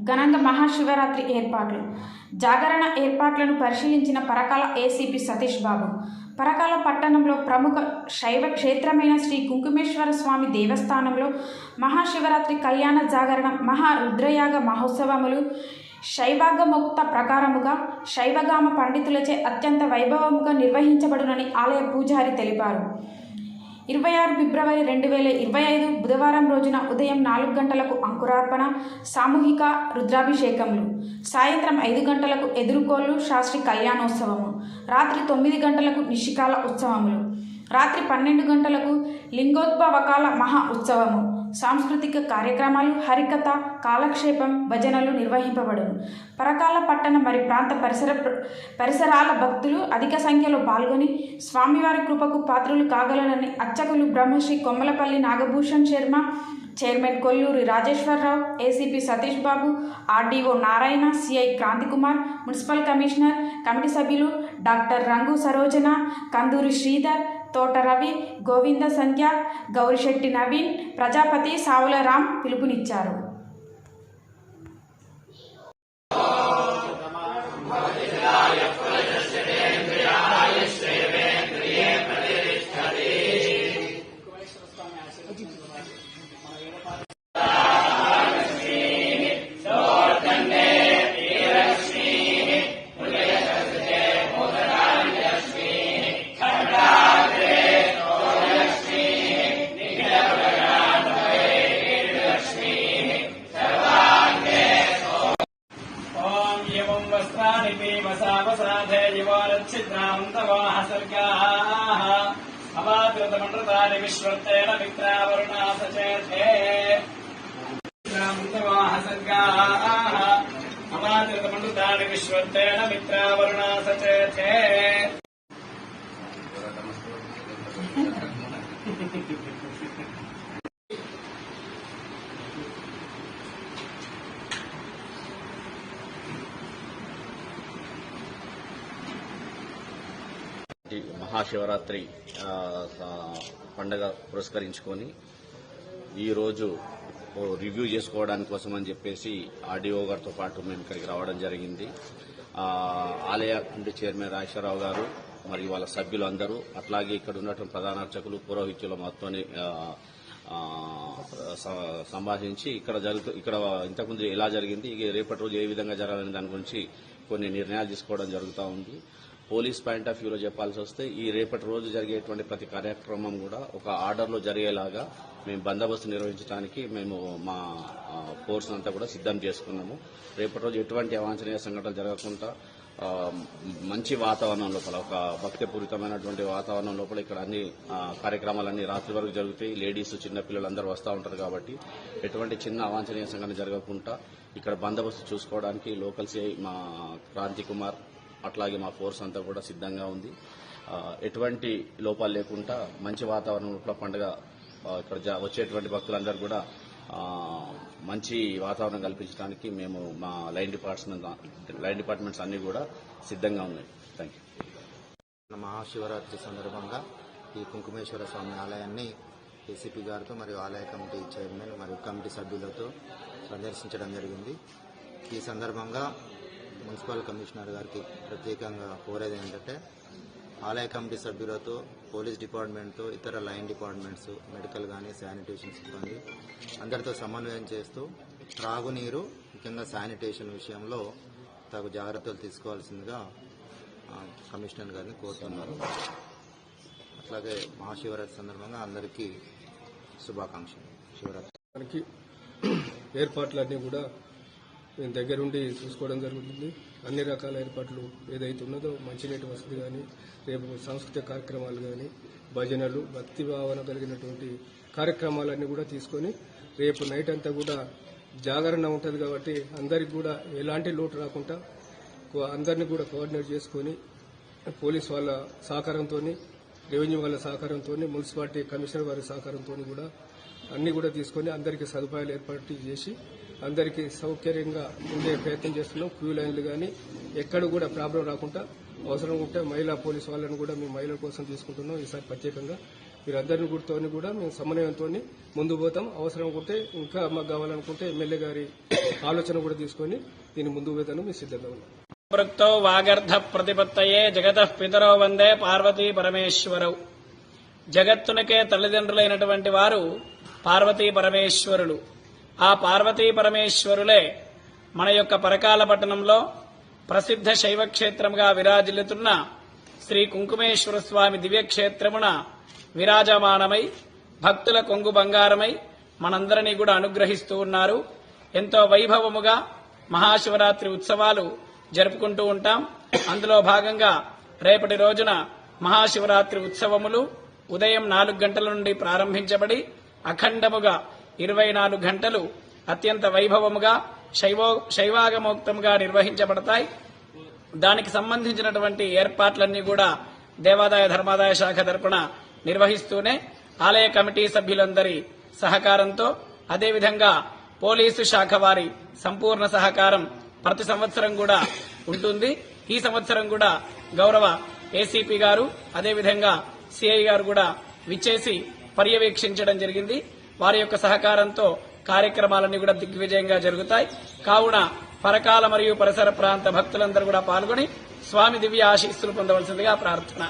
ఘనంగా మహాశివరాత్రి ఏర్పాట్లు. జాగరణ ఏర్పాట్లను పరిశీలించిన పరకాల ఏసీపీ సతీష్ బాబు. పరకాల పట్టణంలో ప్రముఖ శైవ క్షేత్రమైన శ్రీ కుంకుమేశ్వర స్వామి దేవస్థానంలో మహాశివరాత్రి కళ్యాణ జాగరణ మహా రుద్రయాగ మహోత్సవములు శైవాగముక్త ప్రకారముగా శైవగామ పండితులచే అత్యంత వైభవముగా నిర్వహించబడునని ఆలయ పూజారి తెలిపారు. ఇరవై ఆరు ఫిబ్రవరి రెండు వేల ఇరవై ఐదు బుధవారం రోజున ఉదయం నాలుగు గంటలకు అంకురార్పణ సామూహిక రుద్రాభిషేకములు సాయంత్రం ఐదు గంటలకు ఎదురుకోళ్ళు శాస్త్రి కళ్యాణోత్సవము రాత్రి తొమ్మిది గంటలకు నిశికాల ఉత్సవములు రాత్రి పన్నెండు గంటలకు లింగోద్భవకాల మహా ఉత్సవము సాంస్కృతిక కార్యక్రమాలు హరికథ కాలక్షేపం భజనలు నిర్వహింపబడును. పరకాల పట్టణ మరి ప్రాంత పరిసర పరిసరాల భక్తులు అధిక సంఖ్యలో పాల్గొని స్వామివారి కృపకు పాత్రులు కాగలనని అర్చకులు Brahmasri Kommalapalli Nagabhushan Sharma chairman Kolluri Rajeshwararao ACP Satish Babu RDO Narayana CI Kranthikumar municipal commissioner committee సభ్యులు డాక్టర్ రంగు సరోజన కందూరి శ్రీధర్ తోట రవి గోవింద సంధ్య గౌరిశెట్టి నవీన్ ప్రజాపతి సావులరామ్ పిలుపునిచ్చారు. वस्त्राणि पीमसावसाधे युवारच्छिद्रान्तवाः सर्गाः अवादृतमनृतानि विश्वत्तेन मित्रावरुणा सचेते मित्रान्तवाः सर्गाः अवादृतमनृतानि विश्वत्तेन मित्रावरुणा सचेते మహాశివరాత్రి పండగ పురస్కరించుకొని ఈరోజు ఓ రివ్యూ చేసుకోవడానికి కోసం అని చెప్పేసి ఆర్డీఓ గారితో పాటు మేము ఇక్కడికి రావడం జరిగింది. ఆలయ కమిటీ చైర్మన్ రాజేశ్వరరావు గారు మరియు వాళ్ళ సభ్యులు అందరూ అట్లాగే ఇక్కడ ఉన్నటువంటి ప్రధాన అర్చకులు పురోహితులు మొత్తం సంభాషించి ఇక్కడ జరుగుతూ ఇక్కడ ఇంతకుముందు ఎలా జరిగింది ఇక రేపటి రోజు ఏ విధంగా జరగాలని దాని గురించి కొన్ని నిర్ణయాలు తీసుకోవడం జరుగుతూ ఉంది. పోలీస్ పాయింట్ ఆఫ్ వ్యూలో చెప్పాల్సి వస్తే ఈ రేపటి రోజు జరిగేటువంటి ప్రతి కార్యక్రమం కూడా ఒక ఆర్డర్లో జరిగేలాగా మేము బందోబస్తు నిర్వహించడానికి మేము మా ఫోర్స్ అంతా కూడా సిద్ధం చేసుకున్నాము. రేపటి రోజు ఎటువంటి అవాంఛనీయ సంఘటనలు జరగకుండా మంచి వాతావరణం లోపల ఒక భక్తిపూరితమైనటువంటి వాతావరణం లోపల ఇక్కడ అన్ని కార్యక్రమాలన్నీ రాత్రి వరకు జరుగుతాయి. లేడీస్ చిన్నపిల్లలు అందరూ వస్తూ ఉంటారు కాబట్టి ఎటువంటి చిన్న అవాంఛనీయ సంఘటన జరగకుండా ఇక్కడ బందోబస్తు చూసుకోవడానికి లోకల్ సిఐ మా క్రాంతి కుమార్ అట్లాగే మా ఫోర్స్ అంతా కూడా సిద్ధంగా ఉంది. ఎటువంటి లోపాలు లేకుండా మంచి వాతావరణంలో పండుగ ఇక్కడ వచ్చేటువంటి భక్తులందరూ కూడా మంచి వాతావరణం కల్పించడానికి మేము మా లైన్ డిపార్ట్మెంట్ లైన్ డిపార్ట్మెంట్స్ అన్ని కూడా సిద్ధంగా ఉన్నాయి. థ్యాంక్ యూ మహాశివరాత్రి సందర్భంగా ఈ కుంకుమేశ్వర స్వామి ఆలయాన్ని ఏసీపీ గారితో మరియు ఆలయ కమిటీ చైర్మన్ మరియు కమిటీ సభ్యులతో సందర్శించడం జరిగింది. ఈ సందర్భంగా మున్సిపల్ కమిషనర్ గారికి ప్రత్యేకంగా కోరేది ఏంటంటే ఆలయ కమిటీ సభ్యులతో పోలీస్ డిపార్ట్మెంట్తో ఇతర లైన్ డిపార్ట్మెంట్స్ మెడికల్ కానీ శానిటేషన్ సిబ్బంది అందరితో సమన్వయం చేస్తూ త్రాగునీరు ముఖ్యంగా శానిటేషన్ విషయంలో తగు జాగ్రత్తలు తీసుకోవాల్సిందిగా కమిషనర్ గారిని కోరుతున్నారు. అట్లాగే మహాశివరాత్రి సందర్భంగా అందరికీ శుభాకాంక్షలు. శివరాత్రి. మనకి ఏర్పాట్లన్నీ కూడా మేము దగ్గరుండి చూసుకోవడం జరుగుతుంది. అన్ని రకాల ఏర్పాట్లు ఏదైతే ఉన్నదో మంచినీటి వసతి కానీ రేపు సాంస్కృతిక కార్యక్రమాలు కానీ భజనలు భక్తి భావన కలిగినటువంటి కార్యక్రమాలన్నీ కూడా తీసుకొని రేపు నైట్ అంతా కూడా జాగరణ ఉంటుంది కాబట్టి అందరికి కూడా ఎలాంటి లోటు రాకుండా అందరినీ కూడా కోఆర్డినేట్ చేసుకొని పోలీస్ వాళ్ళ సహకారంతో రెవెన్యూ వాళ్ళ సహకారంతో మున్సిపాలిటీ కమిషనర్ వారి సహకారంతో కూడా అన్ని కూడా తీసుకొని అందరికీ సదుపాయాలు ఏర్పాటు చేసి అందరికీ సౌకర్యంగా ఉండే ప్రయత్నం చేస్తున్నాం. క్యూ లైన్లు కానీ ఎక్కడ కూడా ప్రాబ్లం రాకుండా అవసరం ఉంటే మహిళా పోలీస్ వాళ్ళని కూడా మేము మహిళల కోసం తీసుకుంటున్నాం. ఈసారి ప్రత్యేకంగా మీరందరిని గుర్తుని కూడా మేము సమన్వయంతో ముందు పోతాం. అవసరం ఉంటే ఇంకా మాకు కావాలనుకుంటే ఎమ్మెల్యే గారి ఆలోచన కూడా తీసుకొని దీన్ని ముందుకు పోతాను. మేము సిద్ధంగా ఉన్నాం వాగర్ధ ప్రతిపత్తయే జగత పితరో వందే పార్వతీ పరమేశ్వరవు జగత్తునకే తల్లిదండ్రులైనటువంటి వారు పార్వతీ పరమేశ్వరులు. ఆ పార్వతీ పరమేశ్వరులే మన యొక్క పరకాల పట్టణంలో ప్రసిద్ధ శైవక్షేత్రముగా విరాజిల్లుతున్న శ్రీ కుంకుమేశ్వర స్వామి దివ్యక్షేత్రమున విరాజమానమై భక్తుల కొంగు బంగారమై మనందరినీ కూడా అనుగ్రహిస్తూ ఉన్నారు. ఎంతో వైభవముగా మహాశివరాత్రి ఉత్సవాలు జరుపుకుంటూ ఉంటాం. అందులో భాగంగా రేపటి రోజున మహాశివరాత్రి ఉత్సవములు ఉదయం నాలుగు గంటల నుండి ప్రారంభించబడి అఖండముగా ఇరవై నాలుగు గంటలు అత్యంత వైభవముగా శైవో శైవాగమోక్తంగా నిర్వహించబడతాయి. దానికి సంబంధించినటువంటి ఏర్పాట్లన్నీ కూడా దేవాదాయ ధర్మాదాయ శాఖ తరపున నిర్వహిస్తూనే ఆలయ కమిటీ సభ్యులందరి సహకారంతో అదేవిధంగా పోలీసు శాఖ వారి సంపూర్ణ సహకారం ప్రతి సంవత్సరం కూడా ఉంటుంది. ఈ సంవత్సరం కూడా గౌరవ ఏసీపీ గారు అదేవిధంగా సిఐ గారు కూడా విచ్చేసి పర్యవేక్షించడం జరిగింది. వారి యొక్క సహకారంతో కార్యక్రమాలన్నీ కూడా దిగ్విజయంగా జరుగుతాయి. కావున పరకాల మరియు పరిసర ప్రాంత భక్తులందరూ కూడా పాల్గొని స్వామి దివ్య ఆశీస్సులు పొందవలసిందిగా ప్రార్థన.